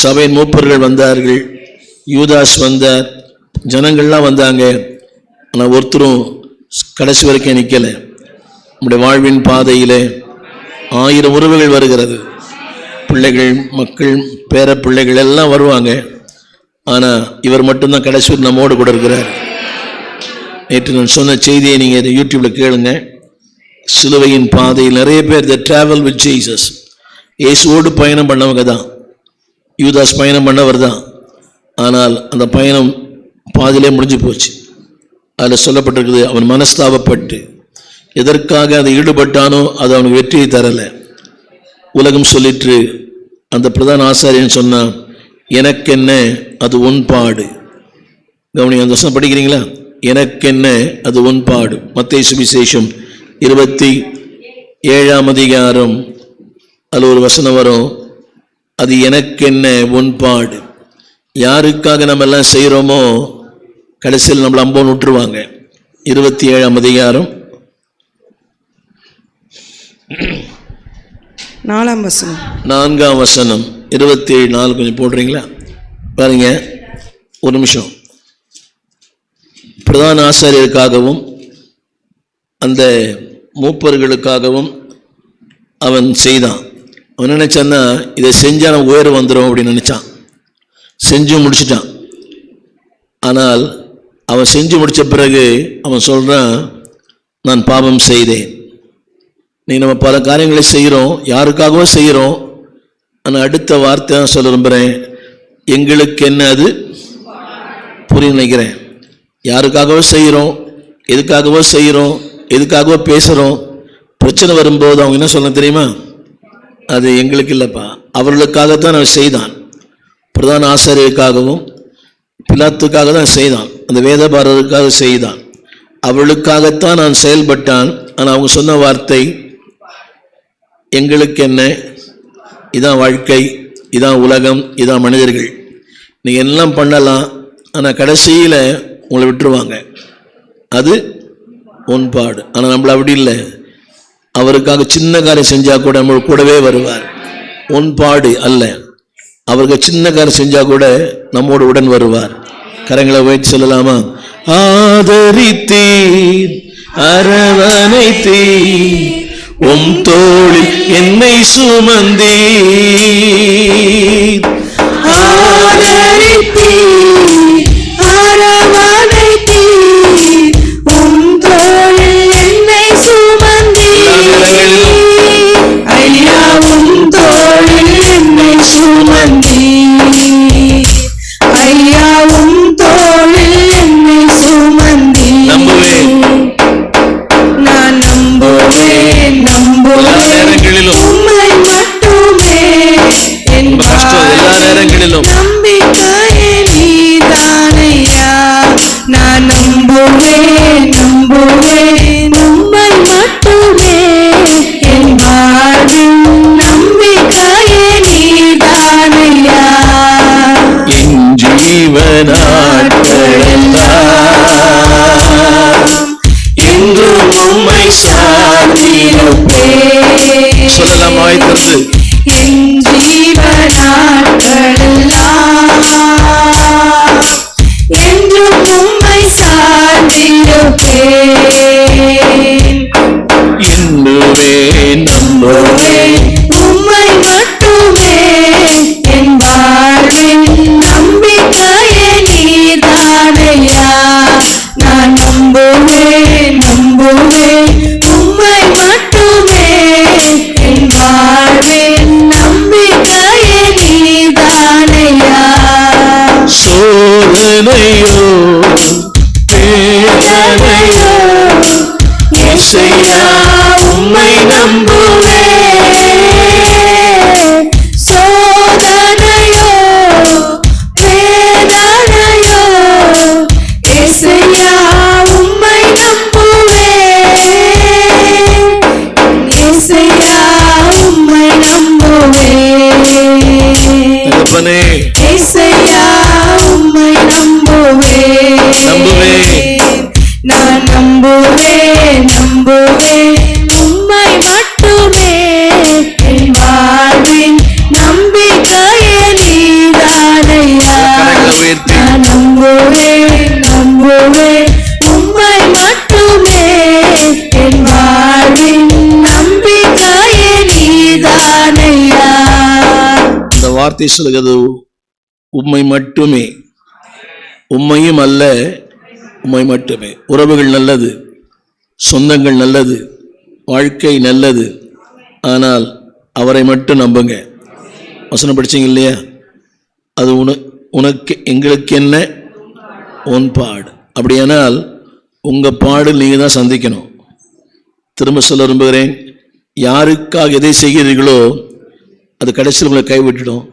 சபையின் மூப்பர்கள் வந்தார்கள். யூதாஸ் வந்தார் ஜனங்கள்லாம் வந்தாங்க. ஆனால் ஒருத்தரும் கடைசி வரைக்கும் நிற்கலை நம்முடைய வாழ்வின் பாதையில் ஆயிரம் உறவுகள் வருகிறது. பிள்ளைகள் மக்கள் பேர பிள்ளைகள் எல்லாம் வருவாங்க. ஆனால் இவர் மட்டும்தான் கடைசி ஒரு நம்மோடு கூட இருக்கிறார். நேற்று நான் சொன்ன செய்தியை நீங்கள் யூடியூப்பில் கேளுங்க. சிலுவையின் பாதையில் நிறைய பேர் த ட்ராவல் வித் ஜீசஸ் இயேசுவோடு பயணம் பண்ணவங்க தான். யூதாஸ் பயணம் பண்ணவர் தான். ஆனால் அந்த பயணம் பாதியிலே முடிஞ்சு போச்சு. அதில் சொல்லப்பட்டிருக்குது அவன் மனஸ்தாபப்பட்டு எதற்காக அதை ஈடுபட்டானோ அது அவனுக்கு வெற்றியை தரலை. உலகம் சொல்லிற்று அந்த பிரதான ஆசாரியன் சொன்னான் எனக்கென்ன அது உன்பாடு கவனி அந்த வருஷம் படிக்கிறீங்களா? எனக்கென்ன அது உன்பாடு மத்திய சுவிசேஷம் இருபத்தி ஏழாம் அதிகாரம் அதில் ஒரு வசனம் வரும். அது எனக்கென்ன உன் பாடு யாருக்காக நம்ம எல்லாம் செய்கிறோமோ கடைசியில் நம்மளை அம்போன்னு விட்டுருவாங்க. இருபத்தி ஏழாம் அதிகாரம். நாலாம் வசனம். நான்காம் வசனம். இருபத்தி ஏழு நாலு கொஞ்சம் போடுறீங்களா? பாருங்க ஒரு நிமிஷம். பிரதான ஆசாரியருக்காகவும் அந்த மூப்பர்களுக்காகவும் அவன் செய்தான். அவன் நினைச்சான்னா இதை செஞ்சா நம்ம உயரம் வந்துடும் அப்படின்னு நினச்சான். செஞ்சு முடிச்சிட்டான். ஆனால் அவன் செஞ்சு முடித்த பிறகு அவன் சொல்கிறான் நான் பாவம் செய்தேன். நீ நம்ம பல காரியங்களை செய்கிறோம் யாருக்காகவோ செய்கிறோம். ஆனால் அடுத்த வார்த்தை தான் சொல்ல விரும்புகிறேன் எங்களுக்கு என்ன அது? புரிய நினைக்கிறேன். யாருக்காகவோ செய்கிறோம் எதுக்காகவோ செய்கிறோம் எதுக்காகவோ பேசுகிறோம். பிரச்சனை வரும்போது அவங்க என்ன சொல்ல தெரியுமா? அது எங்களுக்கு இல்லைப்பா. அவர்களுக்காகத்தான் அவன் செய்தான். பிரதான ஆசிரியருக்காகவும் பிலாத்துக்காக தான் செய்தான். அந்த வேதபாரருக்காக செய்தான். அவளுக்காகத்தான் நான் செயல்பட்டான். ஆனால் அவங்க சொன்ன வார்த்தை எங்களுக்கு என்ன? இதான் வாழ்க்கை இதான் உலகம் இதான் மனிதர்கள். நீங்கள் எல்லாம் பண்ணலாம் ஆனால் கடைசியில் உங்களை விட்டுருவாங்க. அது உன்பாடு ஆனால் நம்மளை அப்படி இல்லை. அவருக்காக சின்ன காரியம் செஞ்சால் கூட நம்ம கூடவே வருவார். உன்பாடு அல்ல. அவருக்கு சின்ன காரியம் செஞ்சால் கூட நம்மோடு உடன் வருவார். கரங்களை வைத்து சொல்லலாமா? ஆதரித்தீர் அரவணைத்தீர் உம் தோழி என்னை சுமந்தீர். ஆதரித்தீர், ரொம்ப கஷ்டம் எல்லா நேரங்களிலும் நான் நம்புவேன் நம்புவேன். உம்மை மட்டுமே என் வாழ்வின் நம்பிக்கையே நீதானையா? என் ஜீவனாட்களெல்லாம் என்றும் உம்மை சார்ந்திருப்பேன். சொல்லலாம் வாய் திறந்து. என் சோதனையோ நம்புவே நம்புவே உம்மை மட்டுமே. என் வாழ்வின் நம்பிக்கையே நீதானையா நம்புவே நம்புவே உம்மை மட்டுமே. என் வாழ்வின் நம்பிக்கையே நீதானையா இந்த வார்த்தை சொல்கிறது உம்மை மட்டுமே. உம்மையும் அல்ல உண்மை மட்டுமே. உறவுகள் நல்லது சொந்தங்கள் நல்லது வாழ்க்கை நல்லது. ஆனால் அவரை மட்டும் நம்புங்க. வசனம் படிச்சீங்க இல்லையா? அது உன உனக்கு எங்களுக்கு என்ன? உன் பாடு. அப்படியானால் உங்கள் பாடு நீங்கள் தான் சந்திக்கணும். திரும்ப சொல்ல விரும்புகிறேன் யாருக்காக எதை செய்கிறீர்களோ அது கடைசியில் உங்களை கைவிட்டுடும்.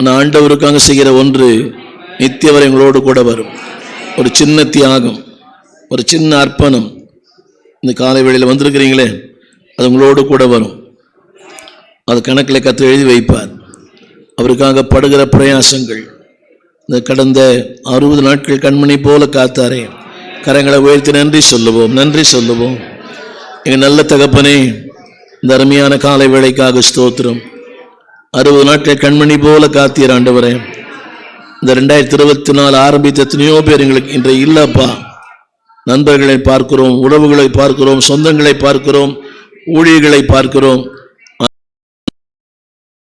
ஆனால் ஆண்டவருக்காக செய்கிற ஒன்று நித்தியவரை எங்களோடு கூட வரும். ஒரு சின்ன தியாகம் ஒரு சின்ன அர்ப்பணம். இந்த காலை வேளையில் வந்திருக்கிறீங்களே அது உங்களோடு கூட வரும். அது கணக்கில் கற்று எழுதி வைப்பார். அவருக்காக படுகிற பிரயாசங்கள். இந்த கடந்த அறுபது நாட்கள் கண்மணி போல காத்தாரே கரங்களை உயர்த்தி நன்றி சொல்லுவோம் நன்றி சொல்லுவோம். எங்கள் நல்ல தகப்பனே இந்த அருமையான காலை வேளைக்காக ஸ்தோத்திரம். அறுபது நாட்கள் கண்மணி போல காத்தீர் ஆண்டவரே. இந்த ரெண்டாயிரத்தி இருபத்தி நாலு ஆரம்பித்த எத்தனையோ பேர் எங்களுக்கு இன்றைய இல்லப்பா. நண்பர்களை பார்க்கிறோம் உறவுகளை பார்க்கிறோம் சொந்தங்களை பார்க்கிறோம் ஊழியர்களை பார்க்கிறோம்.